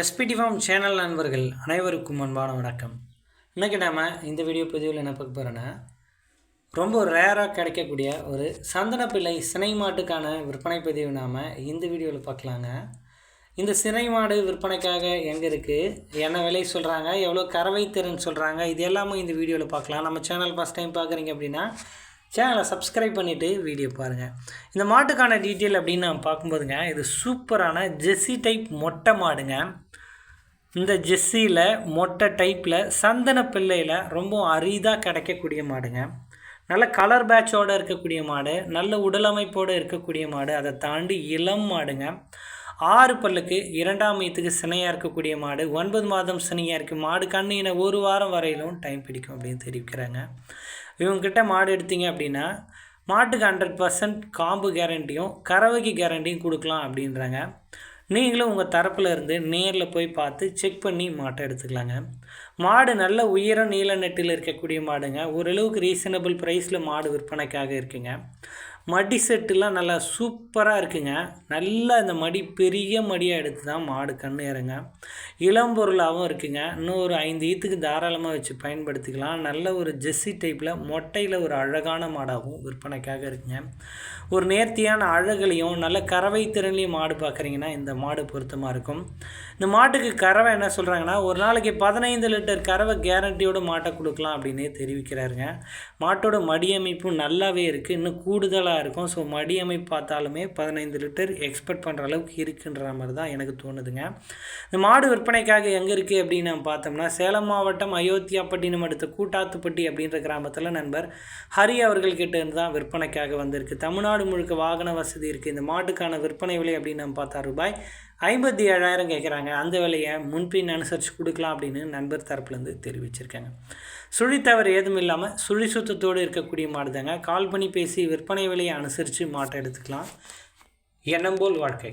SPD form channel நண்பர்கள் அனைவருக்கும் அன்பான வணக்கம். இன்றைக்கி நாம் இந்த வீடியோ பதிவில் என்ன பார்க்க போகிறோன்னா ரொம்ப ரேராக கிடைக்கக்கூடிய ஒரு சந்தனப்பிள்ளை சினை மாட்டுக்கான விற்பனை பதிவு நாம் இந்த வீடியோவில் பார்க்கலாங்க. இந்த சினை மாடு விற்பனைக்காக எங்கே இருக்குது என்ன விலை சொல்கிறாங்க எவ்வளோ கறவை திறன் சொல்கிறாங்க இது எல்லாமே இந்த வீடியோவில் பார்க்கலாம். நம்ம சேனல் ஃபஸ்ட் டைம் பார்க்குறீங்க அப்படின்னா சேனலை சப்ஸ்கிரைப் பண்ணிவிட்டு வீடியோ பாருங்கள் இந்த மாட்டுக்கான டீட்டெயில் அப்படின்னு நான் பார்க்கும்போதுங்க இது சூப்பரான ஜெஸ்ஸி டைப் மொட்டை மாடுங்க. இந்த ஜெஸ்ஸியில் மொட்டை டைப்பில் சந்தன பிள்ளையில் ரொம்ப அரிதாக கிடைக்கக்கூடிய மாடுங்க. நல்ல கலர் பேட்சோடு இருக்கக்கூடிய மாடு நல்ல உடலமைப்போடு இருக்கக்கூடிய மாடு அதை தாண்டி இளம் மாடுங்க. ஆறு பல்லுக்கு இரண்டாம் மையத்துக்கு சினையாக இருக்கக்கூடிய மாடு ஒன்பது மாதம் சினையாக இருக்குது மாடு கண்ணின ஒரு வாரம் வரையிலும் டைம் பிடிக்கும் அப்படின்னு தெரிவிக்கிறாங்க. இவங்ககிட்ட மாடு எடுத்தீங்க அப்படின்னா மாட்டுக்கு ஹண்ட்ரட் பர்சன்ட் காம்பு கேரண்டியும் கறவைக்கு கேரண்டியும் கொடுக்கலாம் அப்படின்றாங்க. நீங்களும் உங்கள் தரப்பில் இருந்து நேரில் போய் பார்த்து செக் பண்ணி மாட்டை எடுத்துக்கலாங்க. மாடு நல்ல உயரம் நீல நெட்டில் இருக்கக்கூடிய மாடுங்க. ஓரளவுக்கு ரீசனபிள் ப்ரைஸில் மாடு விற்பனைக்காக இருக்குங்க. மடி செட்டுலாம் நல்லா சூப்பராக இருக்குங்க. நல்லா இந்த மடி பெரிய மடியாக எடுத்து தான் மாடு கன்று இறங்க. இளம்பொருளாகவும் இருக்குங்க. இன்னும் ஒரு ஐந்து ஈத்துக்கு தாராளமாக வச்சு பயன்படுத்திக்கலாம். நல்ல ஒரு ஜெஸ்ஸி டைப்பில் மொட்டையில் ஒரு அழகான மாடாகவும் விற்பனைக்காக இருக்குங்க. ஒரு நேர்த்தியான அழகுலையும் நல்ல கறவை திறன்லையும் மாடு பார்க்குறீங்கன்னா இந்த மாடு பொருத்தமாக இருக்கும். இந்த மாட்டுக்கு கறவை என்ன சொல்கிறாங்கன்னா ஒரு நாளைக்கு பதினைந்து லிட்டர் கறவை கேரண்டியோட மாட்டை கொடுக்கலாம் அப்படின்னே தெரிவிக்கிறாருங்க. மாட்டோட மடியமைப்பும் நல்லாவே இருக்குது இன்னும் கூடுதலாக இருக்கும். ஸோ மடியமை பார்த்தாலுமே பதினைந்து லிட்டர் எக்ஸ்பெக்ட் பண்ணுற அளவுக்கு இருக்குன்ற மாதிரி தான் எனக்கு தோணுதுங்க. இந்த மாடு விற்பனைக்காக எங்கே இருக்குது அப்படின்னு நம்ம பார்த்தோம்னா சேலம் மாவட்டம் அயோத்தியாப்பட்டினம் அடுத்த கூட்டாத்துப்பட்டி அப்படின்ற கிராமத்தில் நண்பர் ஹரி அவர்கள்கிட்ட இருந்து தான் விற்பனைக்காக வந்திருக்கு. தமிழ்நாடு முழுக்க வாகன வசதி இருக்குது இந்த மாட்டுக்கான விற்பனை விலை அப்படின்னு நம்ம பார்த்தா ரூபாய் ஐம்பத்தி ஏழாயிரம் கேட்குறாங்க. அந்த விலையை முன்பின் அனுசரித்து கொடுக்கலாம் அப்படின்னு நண்பர் தரப்புலேருந்து தெரிவிச்சிருக்காங்க. சுழி தவறு ஏதும் இல்லாமல் சுழி சுத்தத்தோடு இருக்கக்கூடிய மாடு தாங்க. கால் பண்ணி பேசி விற்பனை விலையை அனுசரித்து மாட்டை எடுத்துக்கலாம். எண்ணம் போல் வாழ்க்கை.